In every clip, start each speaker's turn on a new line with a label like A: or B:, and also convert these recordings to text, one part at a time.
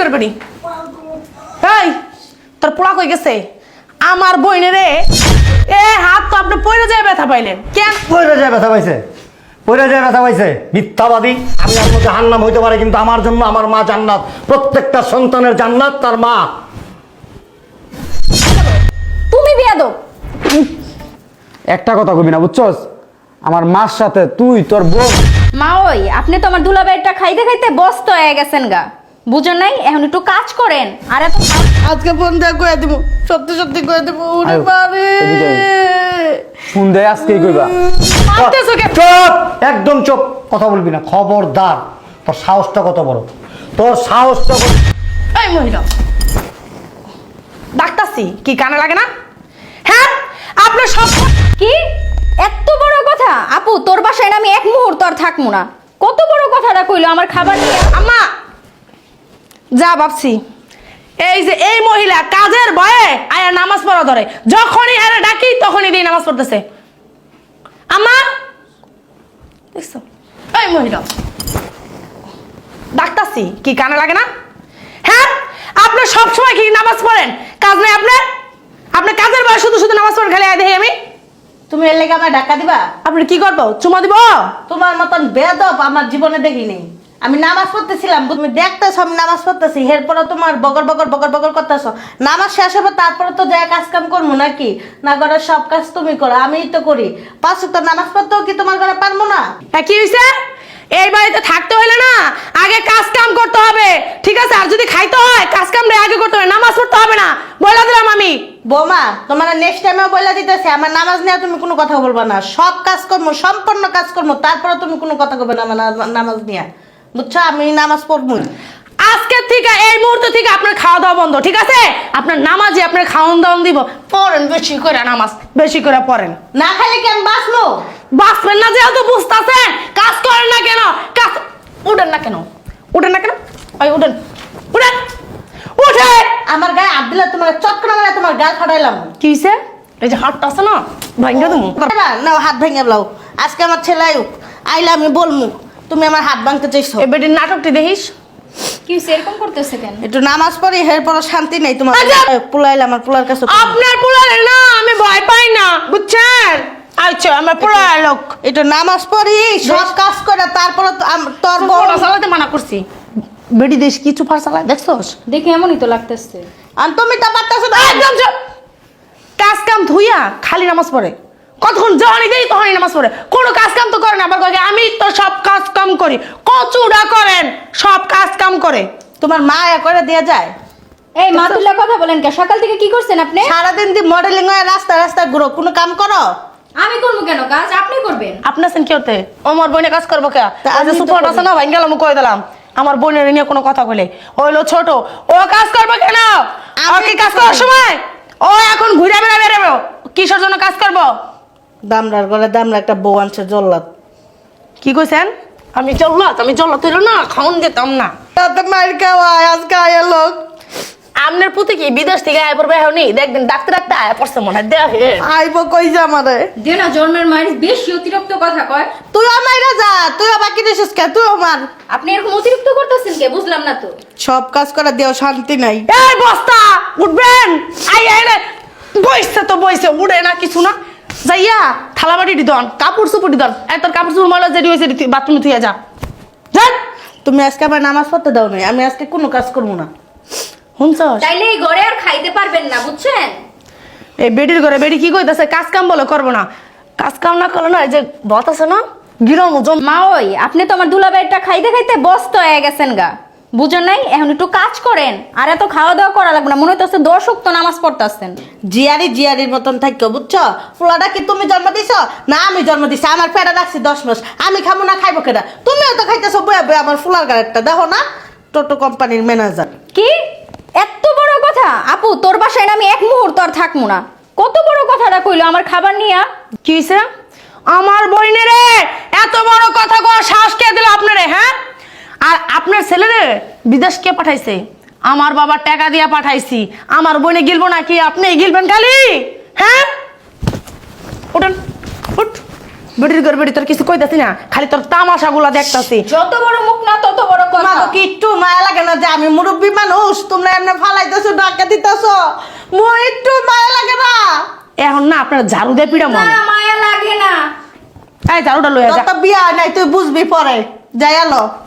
A: করে বেড়ি এই তোর পোড়া কই গেছে? আমার বইনে রে। এ হাত তো আপনি পড়ে যায় ব্যথা পাইলেন। কেন?
B: পয়রা যায় ব্যথা পাইছে। পয়রা যায় ব্যথা পাইছে। মিথ্যাবাদী। আমি আর মধ্যে হান্নাম হইতে পারে কিন্তু আমার জন্য আমার মা জান্নাত। প্রত্যেকটা সন্তানের জান্নাত তার মা।
C: তুমি বিয়াদো
D: একটা কথা কবি না বুঝছস? আমার মার সাথে তুই তোর বোন
C: মা ওই আপনি তো আমার দুলাবাইটা খাইতে খাইতে বস্ত হয়ে গেছেন গা। বুঝো নাই? এখন একটু কাজ করেন। আর এত
A: আজকে ফোন দিয়ে কয়ে দিব সত্যি সত্যি কয়ে দিব পারে।
D: এদিকে ফোন দেয় আজকেই কইবা।
A: মারতেছো কে
B: চুপ! একদম চুপ! কথা বলবি না খবরদার। তোর সাহসটা কত বড়? তোর সাহসটা
A: এই মহিলা। ডাক্তারছি কি কানে লাগে না? হ্যাঁ আপনার সব
C: কি? এত বড় কথা? আপু তোর বাসায় না আমি এক মুহূর্ত আর থাকব না। কত বড় কথাটা কইলো আমার খাবার নিয়ে?
A: আম্মা যা ভাবছি। এই যে এই মহিলা কাজের ভয়ে আয়া নামাজ পড়া ধরে। যখনই আরে ডাকি তখনই দিয়ে নামাজ পড়তেছে। আম্মা! দেখছ? এই মহিলা। ডাক্তারছি কি কানে লাগে না? হ্যাঁ আপনি সবসময় কি নামাজ পড়েন? কাজ নেই আপনার? আপনি কাজের বয়স শুধু শুধু নামাজ পড়েন খালি দেখি আমি।
E: তুমি এর লেগে আমার ঢাকা দিবা?
A: আপনি কি করব? চুমা দিব?
E: তোমার মতন বেদব আমার জীবনে দেখিনি। আমি নামাজ পড়তেছিলাম তুমি দেখতেছ আমি নামাজ পড়তেছি এরপরে তোমার বগর বগর বগর বগর করতেছ। নামাজ শেষ হবে তারপরে তো যা কাজ কাম করব নাকি? না করে সব কাজ তুমি করো আমিই তো করি। পাঁচ তো নামাজ পড়তেও কি তোমার ঘরে পারব না?
A: হ্যাঁ কি হয়েছে এই বাড়িতে থাকতে হলে না আগে কাজ কাম করতে হবে ঠিক আছে? আর যদি খাইতে হয় কাজ কাম আগে করতে হবে নামাজ পড়তে হবে না। বলে দিলাম আমি।
E: বৌমা তোমার নেক্সট টাইমে বলে দিতেছে আমার নামাজ নিয়ে তুমি কোনো কথা বলবা না। সব কাজ করব সম্পূর্ণ কাজ করব তারপরে তুমি কোনো কথা বলবে না- নামাজ নিয়ে। বুঝছ? আমি নামাজ পড়ব।
A: আজকের থেকে এই মুহূর্ত থেকে আপনার খাওয়া দাওয়া বন্ধ ঠিক আছে? আপনার নামাজে আপনার খাওয়ান দাওয়ান দিব। পড়েন বেশি করে নামাজ বেশি করে পড়েন।
E: না খাইলে কেন বাঁচবো?
A: বাঁচবেন না যেহেতু বুঝতেছেন। কাজ করেন না কেন? কাজ উঠেন না কেন? উঠেন না কেন? ওই উঠেন। উঠেন। উঠে
E: আমার গায়ে হাত দিলে তোমার চক্র মেলা তোমার গাল ফাটাইলাম।
A: কি হয়েছে এই যে হাতটা আছে না ভাঙ্গা দেবো।
E: না হাত ভেঙে বলাও আজকে আমার ছেলে আইলে আমি বলমু তুমি আমার হাত ভাঙতে চাইছো।
A: এ বেটির নাটকটি দেখিস।
C: কি এরকম করতেছে কেন?
E: একটু নামাজ পড়ি এর পর শান্তি নেই তোমার।
A: আচ্ছা।
E: আমার পুলার কাছে
A: আপনার পোলারে না আমি ভয় পাই না বুঝছেন? আচ্ছা আমার পোলার লোক।
E: নামাজ পড়ি সব কাজ করে তারপরে তোর
A: মানা করছি। বেটি দেশ কিছু ফার চালায় দেখছোস?
C: দেখে এমনই তো লাগতেছে।
E: আর তুমি তো পারতেছো না।
A: একদম কাজ কাম ধুইয়া খালি নামাজ পড়ে। কতক্ষণ যখনই দেই তখনই নামাজ পড়ে? কোনো কাজ কাম তো করে না। আবার কয় আমি তো সব কাজ কাম করি। কচুরা করেন সব কাজ কাম করে।
E: তোমার মা এ করে দিয়ে যায়।
C: এই মা তুল্লা কথা বলেন কে? সকাল থেকে কি করছেন আপনি?
E: সারাদিন দি মডেলিং হয়ে রাস্তা রাস্তা ঘুরো। কোনো কাম করো?
C: আমি করব কেন? কাজ আপনি করবেন।
A: আপনার সেন কি হতে আমার বোনে কাজ করব কে? আজ সুপার আছে না ভাই গেলাম কয়ে দিলাম। আমার বোনের নিয়ে কোনো কথা কইলে। হইল ছোট। ও কাজ করবে কেন?
E: আমি
A: কি কাজ করার সময়? ও এখন ঘুরে বেড়া বেড়াবে কিসের জন্য কাজ করব?
E: দামরার গলে দামরা একটা বউ আনছে জল্লাদ।
A: কি কইছেন? আমি জল্লাত আমি জল্লাত হইল না খাওন দিতাম না।
E: তাতে মার খাওয়ায় আজকে আয় লোক।
A: আপনার পুঁতি কি বিদেশ থেকে আয় পড়বে হয়নি দেখবেন ডাক্তার ডাক্তার আয় পড়ছে মনে হয় দেখে
E: আইব কই যা আমারে?
C: যে না জন্মের মায়ের বেশি অতিরিক্ত কথা কয়।
E: তুই আমাইরা যা তুই বাকি দিছিস কে? তুই আমার।
C: আপনি এরকম অতিরিক্ত করতেছেন কে? বুঝলাম না তো।
E: সব কাজ করা দেও শান্তি নাই।
A: এই বস্তা উঠবেন? আই আই রে বইছে তো বইছে উড়ে না কিছু না। যাইয়া থালা বাটি দিদন কাপড় চোপড় দিদন এই তোর কাপড় চোপড় ময়লা যেটি হয়েছে বাথরুমে থুইয়া যা। যান
E: তুমি আজকে আমার নামাজ পড়তে দাও নাই আমি আজকে কোনো কাজ করব না।
A: শুনছস?
C: তাইলে এই ঘরে আর খাইতে পারবেন না বুঝছেন?
A: এই বেডির ঘরে বেডি কি কইতাছে? কাজ কাম বলে করব না। কাজ কাম না করলে না এই যে ভাত আছে না গিরম ওজন
C: মা ওই আপনি তো আমার দুলাবাইটা খাইতে খাইতে বস্ত হয়ে গেছেন গা। বুঝেন নাই? এখন একটু কাজ করেন। আর এত খাওয়া দাওয়া করা লাগবে না। মনে হইতেছে দর্শক তো নামাজ পড়তেছেন।
E: জিয়ারি জিয়ারির মতন থাকো বুঝছ? ফুলাটা কি তুমি জন্ম দিছ? না আমি জন্ম দিছি। আমার পেটে রাখছি দশ মাস। আমি খাব না খাইবো কেনা তুমিও তো খাইতেছো বয়া বয়া আমার ফুলার গাড়িটা। দেখো না টোটো কোম্পানির ম্যানেজার।
C: কি? এত বড় কথা? আপু তোর বাসায় না আমি এক মুহূর্ত আর থাকব না। কত বড় কথাটা কইলো আমার খাবার নিয়া?
A: কি আমার বইনে রে এত বড় কথা কো সাহস কে দিল আপনারে হ্যাঁ? আর আপনার ছেলে রে বিদেশ কে পাঠাইছে? আমার বাবা টাকা দিয়া পাঠাইছি। আমার বইনে গিলবো নাকি? আপনি গিলবেন খালি? হ্যাঁ? উঠেন উঠ। বেটির ঘর বেটি তোর কিছু কইতাছি না? খালি তোর তামাশাগুলা দেখতাছি।
C: যত বড় মুখ না তত বড় কথা।
E: কি একটু মায়া লাগে না যে আমি মুরব্বী মানুষ? তোমরা এমনি ফালাইতেছো ডাকা দিতেছো। মোর একটু মায়া লাগে না।
A: এখন না আপনার ঝাড়ু দিয়ে পিড়া মন
C: না মায়া লাগে না।
A: এই ঝাড়ুটা লইয়া যা।
E: বিয়া নাই তুই বুঝবি পরে। যাই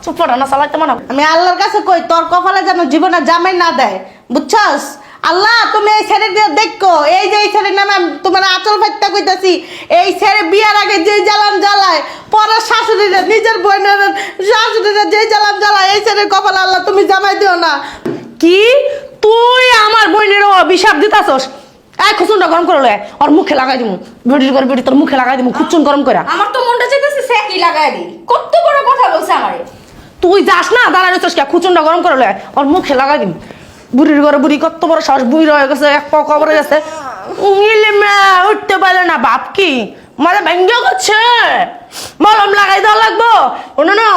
A: চুপ না চালাইতে মানা
E: আমি আল্লাহর কাছে কই তোর কপালে যেন জীবনে জামাই না দেয় বুঝছস? আল্লাহ তুমি এই ছেলে দেখো এই যে এই ছেলের নামে তোমার আচল ফাইতে কইতাছি এই ছেলে বিয়ার আগে যে জ্বালান জ্বালায় পরের শাশুড়িরা নিজের বোনের শাশুড়িরা যে জ্বালান জ্বালায় এই ছেলের কপালে আল্লাহ তুমি জামাই দিও না।
A: কি? তুই আমার বোনের অভিশাপ দিতাছস। এই খুচুনটা গরম করে লয় ওর মুখে লাগাই দিমু। ভিডিও করে ভিডিও তোর মুখে লাগাই দিমু খুচুন গরম করে
C: আমার তো মনটা চাইতেছে সেকি লাগাই দি কত বড় কথা বলছে আমারে।
A: তুই যাস না দাঁড়ায় রয়েছিস কে খুচুনটা গরম করে লয় ওর মুখে লাগাই দিম। বুড়ির ঘরে বুড়ি কত বড় শ্বাস বুড়ি রয়ে গেছে এক পা কবরে গেছে। উঙিলে মে উঠতে পারলে না বাপ কি? মানে ভেঙ্গে করছে মলম লাগাই দেওয়া লাগবো। না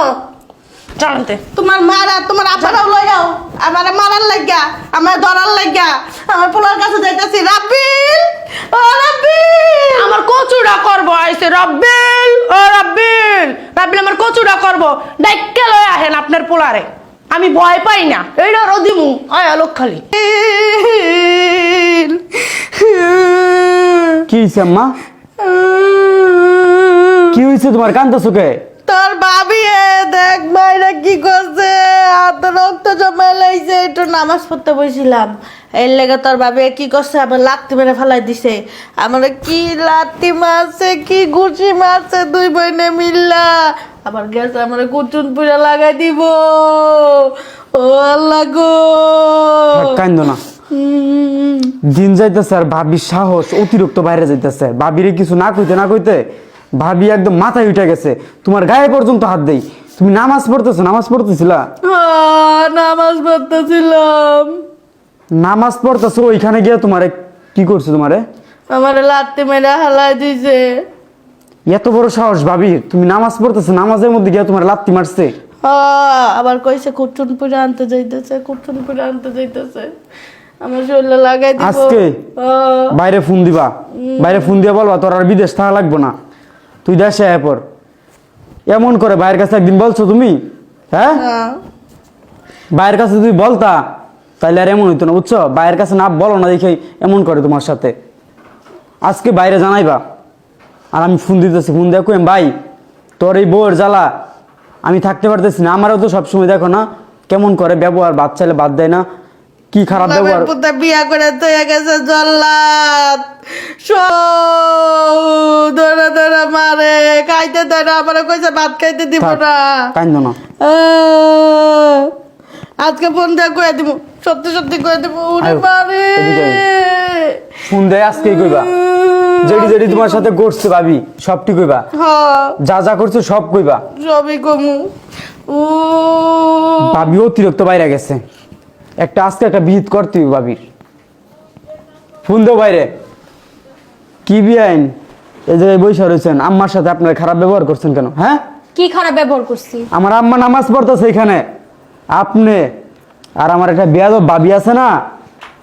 A: জানতে
E: তোমার মারা তোমার আপারাও লই যাও আমার মারার লাগিয়া আমার ধরার লাগিয়া আমার পোলার কাছে যাইতাছি। রাব্বিল! ও রাব্বিল!
A: আমার কচুরা করব আইসে রব্বিল! ও রব্বিল! রব্বিল আমার কচুরা করব। ডাইকে লয় আহেন আপনার পোলারে। আমি ভয় পাই না। এইটা রদিমু আয় লোক খালি।
D: কি হয়েছে আম্মা? কি হয়েছে তোমার কান্তা সুখে
E: তোর ভাবি দেখ মাইরা কি করছে? হাত রক্ত জমা লাইছে একটু নামাজ পড়তে বসছিলাম এর লেগে তোর ভাবি কি করছে? আমার লাত্তি মেরে ফেলাই দিছে। আমার কি লাত্তি মারছে কি ঘুষি মারছে দুই বইনে মিল্লা। আবার গ্যাস আমার কুচুন পুরা লাগাই দিব। ও আল্লাহ গো।
D: কান্দ না। দিন যাইতেছে আর ভাবির সাহস অতিরিক্ত বাইরে যাইতেছে। ভাবিরে কিছু না কইতে না কইতে ভাবি একদম মাথায় উঠে গেছে তোমার গায়ে পর্যন্ত হাত দেই তুমি নামাজ পড়তেছো নামাজ পড়তেছিলা?
E: নামাজ পড়তেছিলাম।
D: নামাজ পড়তেছো ওইখানে গিয়ে তোমারে কি করছে তোমারে?
E: আমার লাত্তি মেরে হালাই দিছে।
D: এত বড় সাহস ভাবি তুমি নামাজ পড়তেছো নামাজের মধ্যে গিয়ে তোমার লাত্তি মারছে?
E: আবার কইছে কুটুন পুরে আনতে যাইতেছে কুটুন পুরে আনতে যাইতেছে। আমার শরীরে লাগাই দিব।
D: আজকে? বাইরে ফোন দিবা। বাইরে ফোন দিয়ে বলবা তোর আর বিদেশ থাকা লাগবো না। তুই দেশে আয় পর। এমন করে বাইরের কাছে একদিন বলছো তুমি? হ্যাঁ। বাইরের কাছে তুমি বলতা তাহলে আর এমন হইতো না বুঝছ? বাইরের কাছে না বলো না দেখে এমন করে তোমার সাথে। আজকে বাইরে জানাইবা। আর আমি ফোন দিতেছি ফোন দেখো ভাই তোর এই বউয়ের জ্বালা আমি থাকতে পারতেছি না। আমারও তো সবসময় দেখো না কেমন করে ব্যবহার বাদ চাইলে বাদ দেয় না। কি খারাপ ব্যবহার?
E: পুতে বিয়া করে তৈয়া গেছে জল্লাদ। ধরে ধরে মারে খাইতে দেয় না আমার কইছে ভাত খাইতে দিব না।
D: কান্দো না।
E: আজকে ফোন দিয়ে কয়ে দিব সত্যি সত্যি কয়ে দিব উনি মারে।
D: ফোন দেয় আজকেই কইবা। যেটি যেটি তোমার সাথে করছে ভাবি সবটি কইবা।
E: হ্যাঁ
D: যা যা করছে সব কইবা।
E: সবই কমু। ও
D: ভাবি অতিরিক্ত বাইরে গেছে। একটা আজকে একটা বিহিত করতে হবে ভাবির। ফোন দেও বাইরে কি বিআইন এই জায়গায় বৈশা রয়েছেন আম্মার সাথে আপনারা খারাপ ব্যবহার করছেন কেন হ্যাঁ?
C: কি খারাপ ব্যবহার করছি?
D: আমার আম্মা নামাজ পড়তেছে এখানে। আপনি আর আমার একটা বেয়াদব ভাবি আছে না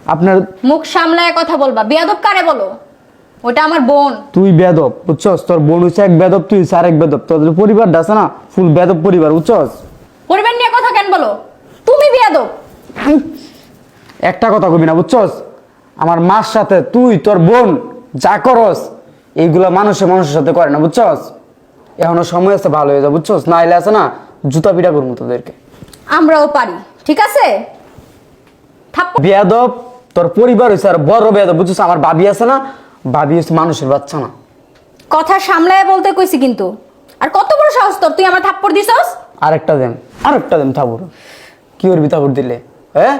D: আপনার
C: মুখ সামলায় কথা বলবা। বেয়াদব কারে বলো? ওটা আমার বোন।
D: তুই বেদব বুঝছস? তোর বোন হচ্ছে এক বেদব তুই হচ্ছে আরেক বেদব তোদের পরিবারটা আছে না ফুল বেদব পরিবার বুঝছস?
C: পরিবার নিয়ে কথা কেন বলো? তুমি বেয়াদব।
D: একটা কথা কবি না বুঝছস? আমার মার সাথে তুই তোর বোন যা করস এইগুলা মানুষে মানুষের সাথে করে না বুঝছস? এখনও সময় আছে ভালো হয়ে যা বুঝছস? না এলে আছে না জুতা পিটা করব তোদেরকে।
C: আমরাও পারি ঠিক আছে?
D: বেয়াদব তোর পরিবার হয়েছে আর বড় বেয়াদব বুঝছস? আমার ভাবি আছে না ভাবি হচ্ছে মানুষের বাচ্চা না।
C: কথা সামলায় বলতে কইছি কিন্তু। আর কত বড় সাহস তোর তুই আমার থাপ্পড় দিছস?
D: আরেকটা দেন আরেকটা দেন থাবুর কি করবি থাবুর দিলে? হ্যাঁ?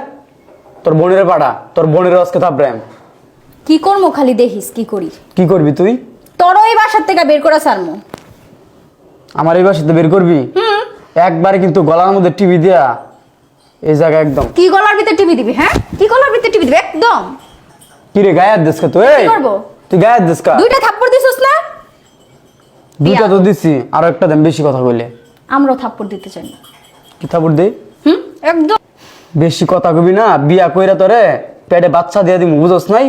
D: তোর বোনের পাড়া তোর বোনের আজকে থাপড়াম
C: কি খালি দেখিস কি করি?
D: কি করবি তুই?
C: তোর ওই বাসার থেকে বের করা সারমু
D: আমার এই বাসাতে বের করবি? একবারে কিন্তু গলার মধ্যে টিভি দিয়া এই জায়গা একদম।
C: কি গলার ভিতরে টিভি দিবি হ্যাঁ? কি গলার ভিতরে টিভি দিবি একদম।
D: কি রে গায়ের দেশকে তুই?
C: কি করব?
D: তুই গায়ের দেশকা
C: দুইটা থাপ্পড় দিছস না?
D: দুইটা তো দিছি আরও একটা দেন বেশি কথা কইলে।
C: আমরাও থাপ্পড় দিতে চাই না।
D: কি থাপুর দে?
C: হুম? একদম।
D: বেশি কথা কবি না বিয়া কইরা তোরে পেটে বাচ্চা দিয়ে দিমু বুঝোস নাই?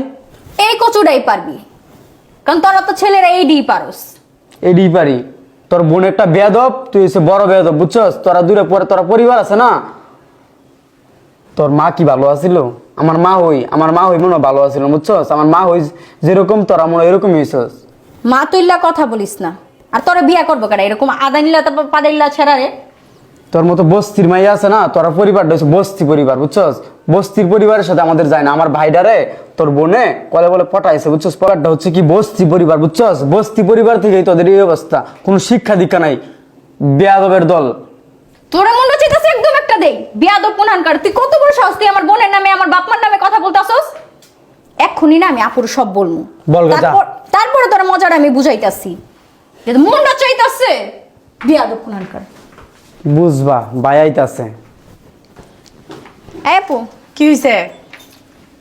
C: এই কচুটাই পারবি কারণ তোরা তো ছেলেরা এই ডি পারস।
D: এডি পারি। তোর বোন একটা বেয়াদব তুই হচ্ছে বড় বেয়াদব বুঝছস? তোরা দূরে পরে তোরা পরিবার আছে না? তোর মা কি ভালো আছিল? আমার মা হই আমার মা হই মনে ভালো আছিল বুঝছস? আমার মা হই যেরকম তোরা মনে এরকমই হইছস।
C: মা তুইল্লা কথা বলিস না। আর তোরা বিয়া করব কেন এরকম আদানিল্লা তারপর পাদাইল্লা ছেড়া রে।
D: তোর মতো বস্তির মাইয়া আছে না তোরা পরিবারটা হচ্ছে বস্তি পরিবার বুঝছস? বস্তির পরিবারের সাথে আমাদের যায় না। আমার ভাইডারে তোর বোনে কলে বলে পটাইছে বুঝছস? পরিবারটা হচ্ছে কি বস্তি পরিবার বুঝছস? বস্তি পরিবার থেকেই তোদের এই অবস্থা। কোনো শিক্ষা দীক্ষা নাই। বেয়াদবের দল।
C: তোরা মনে চাইতেছে একদম একটা দেই। বিয়া দো পুনানকার তুই কত বড় সাহস তুই আমার বোনের নামে আমার বাপমার নামে কথা বলতাছস? এক্ষুনি না আমি আপুর সব বলমু।
D: বল।
C: তারপর তারপরে তোর মজাটা আমি বুঝাইতাছি। মনটা চাইতাছে বিয়া দো পুনানকার
D: বুঝবা বায়াইতাছে।
C: এই আপু
A: কি হয়েছে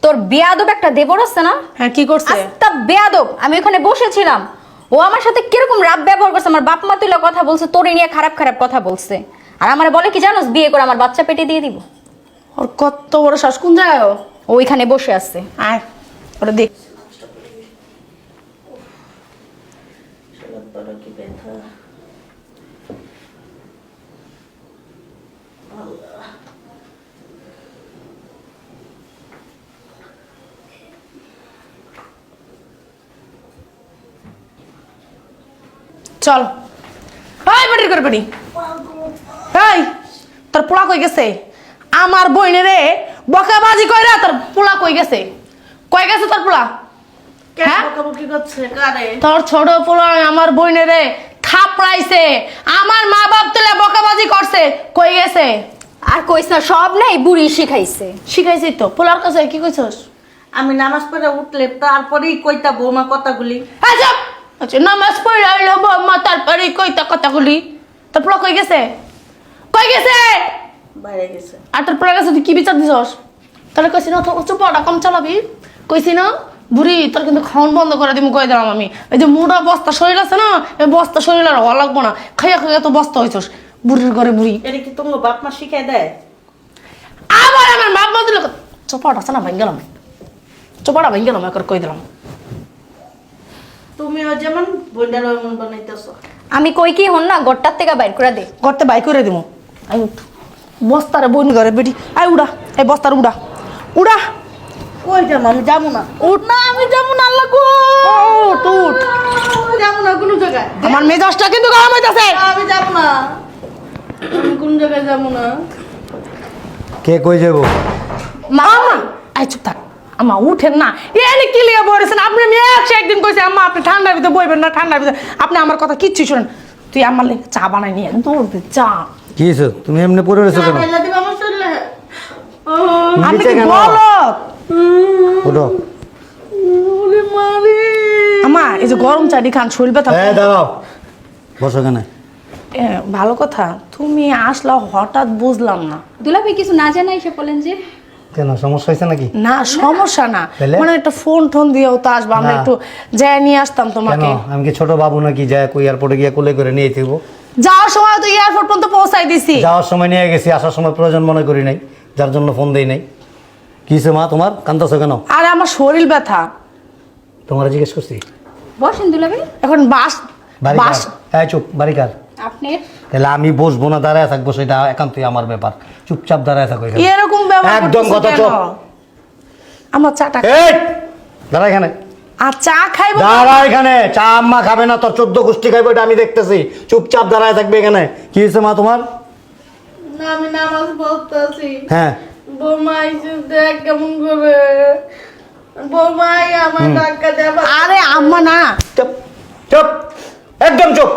C: তোর বেয়াদব একটা দেবর আছে না?
A: হ্যাঁ কি করছে?
C: আস্তা বেয়াদব আমি ওখানে বসেছিলাম। ও আমার সাথে কীরকম রাব ব্যবহার করছে আমার বাপ মা তুইলা কথা বলছে তোরে নিয়ে খারাপ খারাপ কথা বলছে। আর আমার বলে কি জানোস বিয়ে করে আমার বাচ্চা পেটে দিয়ে দিব।
A: ওর কত বড় শ্বাস কোন জায়গায় ও?
C: ওইখানে বসে আছে।
A: আয় ওটা দেখ। চল। এই বেটির করে বেটি এই তোর পোলা কই গেছে? আমার বইনেরে বকাবাজি কইরা তোর পোলা কই গেছে? কই গেছে তোর পোলা? হ্যাঁ? তোর ছোট পোলা আমার বইনেরে থাপড়াইছে। আমার মা বাপ তুলে বকাবাজি করছে। কই গেছে?
C: আর কইস না সব নেই বুড়ি শিখাইছে।
A: শিখাইছে তো। পোলার কাছে কি কইছস?
E: আমি নামাজ পড়ে উঠলে তারপরেই কইতা বৌমা কথাগুলি।
A: আচ্ছা আচ্ছা নামাজ পড়ে আইলো মা তারপরে কইতা কথাগুলি। তোর পোলা কই গেছে? কই গেছে?
E: বাইরে গেছে।
A: আর তোর পোলার কাছে তুই কি বিচার দিছস? তাহলে কইছি না তো পড়া কম চালাবি। কইছি না বুড়ি তোর কিন্তু খাওয়ান বন্ধ করে দিমু কই দিলাম আমি। এই যে মোটা বস্তা শরীর আছে না এই বস্তা শরীর আর হওয়া লাগবো না। খাইয়া খাইয়া তো বস্তা হইছস বুড়ির ঘরে বুড়ি।
E: এটা কি তোমার বাপ মা শিখাই দেয়?
A: আবার আমার বাপ মা দিল চোপাটা আছে না ভেঙে গেলাম চোপাটা ভেঙে গেলাম একবার কই দিলাম।
E: তুমিও যেমন বইন্ডার এমন বানাইতেছো।
C: আমি কই কি হন না গড়টার থেকে বাইর করে দে।
A: করতে বাই করে দিমু। আই উঠ। বস্তারে বইন ঘরে বেটি। আই উড়া এই বস্তার উড়া। উড়া।
E: কই যাব আমি? যাব না।
A: উঠ।
E: না আমি যাব না আল্লাহ গো।
A: উঠ উঠ।
E: যাব না কোনো জায়গায়?
A: আমার মেজাজটা কিন্তু গরম হইতাছে।
E: আমি যাব না। আমি কোন জায়গায় যাব না।
B: কে কই যাব
A: মা। আই চুপ থাক। আমা উঠেন না। এনে কি লিয়ে বলেছেন আপনি আমি একশো একদিন কইছি আম্মা আপনি ঠান্ডার ভিতরে বইবেন না ঠান্ডার ভিতরে। আপনি আমার কথা কিচ্ছু শোনেন তুই আমার লেগে চা বানাই নিয়ে আয়। দৌড়বে চা।
B: কি হয়েছে? তুমি এমনি পড়ে রয়েছো কেন?
A: আপনি কি? বলত
B: ওঠো
E: মারি।
A: আমা এই যে গরম চাটি খান শরীর ব্যথা
B: হ্যাঁ দাঁড়াও। বসো কেন
A: এ, ভালো কথা। তুমি আসলা হঠাৎ বুঝলাম না।
C: দুলাভাই কিছু না জানাই সে বলেন যে?
B: কেন সমস্যা হয়েছে নাকি?
A: না সমস্যা না। মানে একটা ফোন টোন দিয়েও তো আসবা আমরা একটু যাই নিয়ে আসতাম তোমাকে।
B: আমি কি ছোট বাবু নাকি? যায় কই এয়ারপোর্টে গিয়ে কোলে করে নিয়ে থাকব
A: যাওয়ার সময় তো এয়ারপোর্ট পর্যন্ত পৌঁছাই দিছি।
B: যাওয়ার সময় নিয়ে গেছি আসার সময় প্রয়োজন মনে করি নাই যার জন্য ফোন দেই নাই। কিসে মা তোমার? কান্দাছো কেন?
A: আর আমার শরীর ব্যথা।
B: তোমার জিজ্ঞেস করছি।
C: বসেন দুলাভাই।
A: এখন বাস
B: বাড়ি
A: বাস।
B: এই চুপ বাড়ি কার?
C: আপনি
B: তাহলে আমি বসবো না দাঁড়ায় থাকব সেটা একান্তই আমার ব্যাপার। চুপচাপ দাঁড়ায় থাকো
A: এরকম
B: একদম কথা?
A: আমার চাটা
B: দাঁড়া এখানে।
A: আর চা খাইবো
B: দাঁড়া এখানে। চা আম্মা খাবে না তোর চোদ্দ গোষ্ঠী খাইবে এটা আমি দেখতেছি। চুপচাপ দাঁড়ায় থাকবে এখানে। কি হয়েছে মা তোমার?
E: না আমি নামাজ পড়তেছি।
B: হ্যাঁ।
E: বৌমা দেখ কেমন করে। বৌমাই আমার দেবা
A: আরে আম্মা না।
B: চুপ চুপ। একদম চুপ।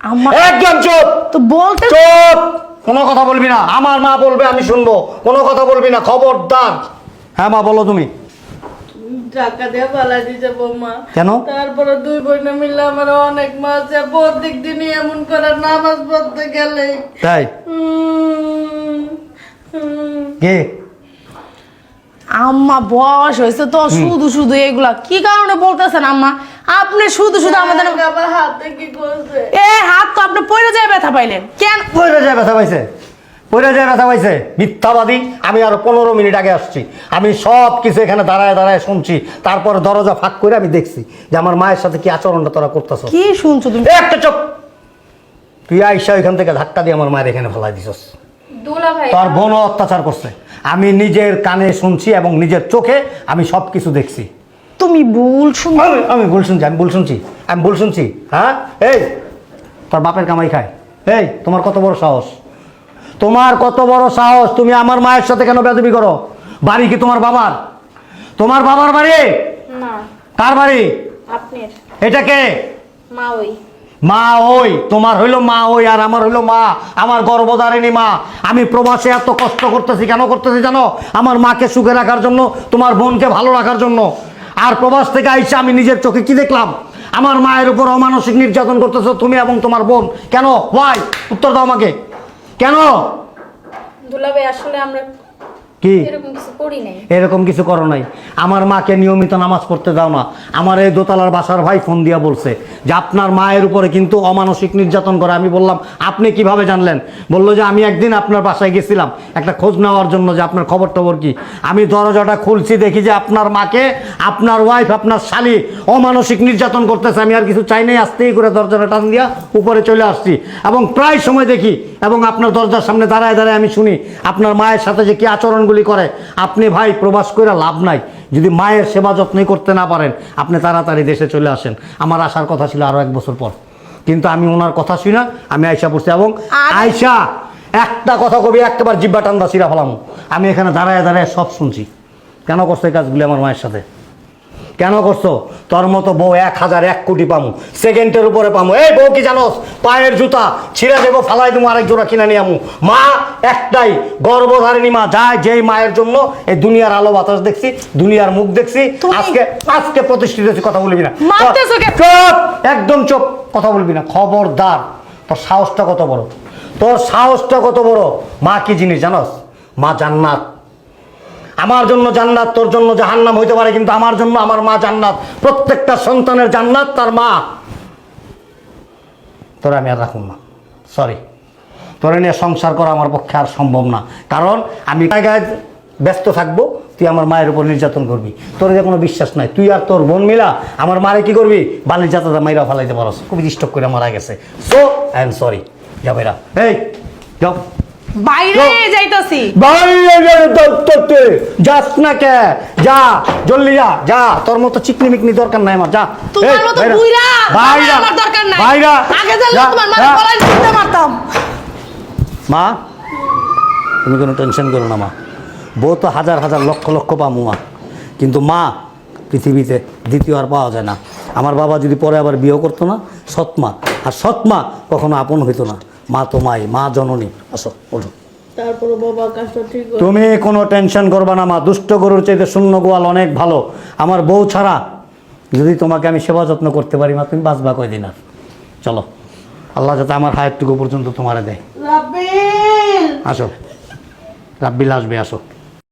A: আম্মা
B: একদম চুপ!
A: তো বলতে
B: চুপ! কোনো কথা বলবি না। আমার মা বলবে আমি শুনব। কোনো কথা বলবি না। খবরদার। হ্যাঁ মা বলো তুমি।
E: টাকা দিয়ে
B: কেন?
E: তারপরে দুই বোনে মিলে আমার অনেক মাছ প্রত্যেক দিনই এমন করে নামাজ পড়তে গেলে।
B: তাই? কে?
A: আম্মা বয়স হয়েছে তো শুধু শুধু এগুলা। কি কারণে বলতেছেন আম্মা? আপনি শুধু শুধু আমাদের
E: হাতে কি করছে
A: এ হাত তো আপনি পড়ে যায় ব্যথা পাইলেন। কেন?
B: পড়ে যায় ব্যথা পাইছে। পড়ে যায় ব্যথা পাইছে। মিথ্যাবাদী। আমি আরও পনেরো মিনিট আগে আসছি। আমি সব কিছু এখানে দাঁড়ায় দাঁড়ায় শুনছি। তারপরে দরজা ফাঁক করে আমি দেখছি যে আমার মায়ের সাথে কি আচরণটা তোরা করতেছ।
A: কি শুনছো তুমি?
B: একটা চোখ! তুই আইসা ওইখান থেকে ধাক্কা দিয়ে আমার মায়ের এখানে ফেলাই দিছস। তোর বোনও অত্যাচার করছে। আমি নিজের কানে শুনছি এবং নিজের চোখে আমি সব কিছু দেখছি।
A: তুমি ভুল শুন
B: আমি আমি ভুল শুনছি আমি ভুল শুনছি আমি ভুল শুনছি হ্যাঁ? এই তোর বাপের কামাই খায়। এই তোমার কত বড় সাহস? তোমার কত বড় সাহস? তুমি আমার মায়ের সাথে কেন বেদবি করো? বাড়ি কি তোমার বাবার? তোমার বাবার বাড়ি?
C: না।
B: কার বাড়ি?
C: আপনার।
B: এটা কে?
C: মা ওই।
B: মা ওই, তোমার হইল মা ওই আর আমার হইল মা, আমার গর্ভধারিণী মা। আমি প্রবাসে এত কষ্ট করতেছি, কেন করতেছি জানো? আমার মাকে সুখে রাখার জন্য, তোমার বোনকে ভালো রাখার জন্য। আর প্রবাস থেকে আইসা আমি নিজের চোখে কি দেখলাম? আমার মায়ের উপর অমানসিক নির্যাতন করতেছো তুমি এবং তোমার বোন। কেন? ওয়াই উত্তর দাও আমাকে। কেন?
C: দুলাভাই, আসলে আমরা
B: কি?
C: এরকম কিছু করি
B: এরকম কিছু করো নাই। আমার মাকে নিয়মিত নামাজ পড়তে দাও না। আমার এই দোতলার বাসার ভাই ফোন দিয়া বলছে যে আপনার মায়ের উপরে কিন্তু অমানসিক নির্যাতন করে। আমি বললাম আপনি কীভাবে জানলেন? বলল যে আমি একদিন আপনার বাসায় গেছিলাম। একটা খোঁজ নেওয়ার জন্য যে আপনার খবর টবর কি? আমি দরজাটা খুলছি দেখি যে আপনার মাকে আপনার ওয়াইফ আপনার শালি অমানসিক নির্যাতন করতেছে। আমি আর কিছু চাই নাই আসতেই করে দরজাটা টান দিয়া উপরে চলে আসছি। এবং প্রায় সময় দেখি এবং আপনার দরজার সামনে দাঁড়ায় দাঁড়ায় আমি শুনি আপনার মায়ের সাথে যে কি আচরণগুলি করে আপনি ভাই প্রবাস করে লাভ নাই। যদি মায়ের সেবা যত্নই করতে না পারেন আপনি তাড়াতাড়ি দেশে চলে আসেন। আমার আসার কথা ছিল আরও এক বছর পর। কিন্তু আমি ওনার কথা শুই না আমি আয়সা পড়ছি এবং আয়সা একটা কথা কবি একবার জিব্বা টান্দা সিরা ফেলাম। আমি এখানে দাঁড়ায় দাঁড়ায় সব শুনছি। কেন করছে এই কাজগুলি আমার মায়ের সাথে? কেন করছ? তোর মতো বউ এক হাজার এক কোটি পামু। সেকেন্ডের উপরে পামু। এই বউ কি জানোস? পায়ের জুতা ছিঁড়ে দেবো ফালাই দেবো আরেক জোড়া কিনে নিয়ে আমু মা একটাই গর্ভধারিণী মা যায় যেই মায়ের জন্য এই দুনিয়ার আলো বাতাস দেখছি দুনিয়ার মুখ দেখছি আজকে আজকে প্রতিষ্ঠিত হয়েছি কথা বলবি না। চুপ একদম চুপ কথা বলবি না। খবরদার তোর সাহসটা কত বড়? তোর সাহসটা কত বড়? মা কি জিনিস জানোস? মা জান্নাত। আমার জন্য জান্নাত, তোর জন্য জাহান্নাম হইতে পারে, কিন্তু আমার জন্য আমার মা জান্নাত। প্রত্যেকটা সন্তানের জান্নাত তার মা। তোরা আমি আর রাখুন না। সরি তোরা নিয়ে সংসার করা আমার পক্ষে আর সম্ভব না। কারণ আমি জায়গায় ব্যস্ত থাকব, তুই আমার মায়ের উপর নির্যাতন করবি। তোর যে কোনো বিশ্বাস নাই। তুই আর তোর বোন মিলা আমার মারে কি করবি? বালির যাত্রা মাইরা ফালাইতে পারস। খুবই ডিস্টার্ব করে মারা গেছে। সো আই এম সরি যা বেরা এই, যাও।
A: বাইরে যাইতাছি।
B: বাইরে গেলে যাস না কে যা জলদি যা যা। তোর মতো চিকনি মিকনি দরকার নাই আমার যা।
A: তোমার মতো
B: বুইরা।
A: বাইরা। আমার দরকার নাই।
B: বাইরা।
A: আগে
B: যা,
A: তোমার
B: যা।
A: গলায় ঝুলতে
B: মা তুমি কোনো টেনশন করো না মা। বউ তো হাজার হাজার লক্ষ লক্ষ পামু মা কিন্তু মা পৃথিবীতে দ্বিতীয় আর পাওয়া যায় না। আমার বাবা যদি পরে আবার বিয়ে করতো না সৎ মা। আর সৎ মা কখনো আপন হইতো না। মা তোমায় মা জননী। আসো ওঠো। তুমি কোনো টেনশন করবা না মা। দুষ্ট গরুর চাইতে শূন্য গোয়াল অনেক ভালো। আমার বউ ছাড়া যদি তোমাকে আমি সেবা যত্ন করতে পারি মা তুমি বাঁচবা কয়দিন আর? চলো। আল্লাহ যাতে আমার হায়ারটুকু পর্যন্ত তোমারে দেয়। আসো। রাব্বিল আসবে আসো।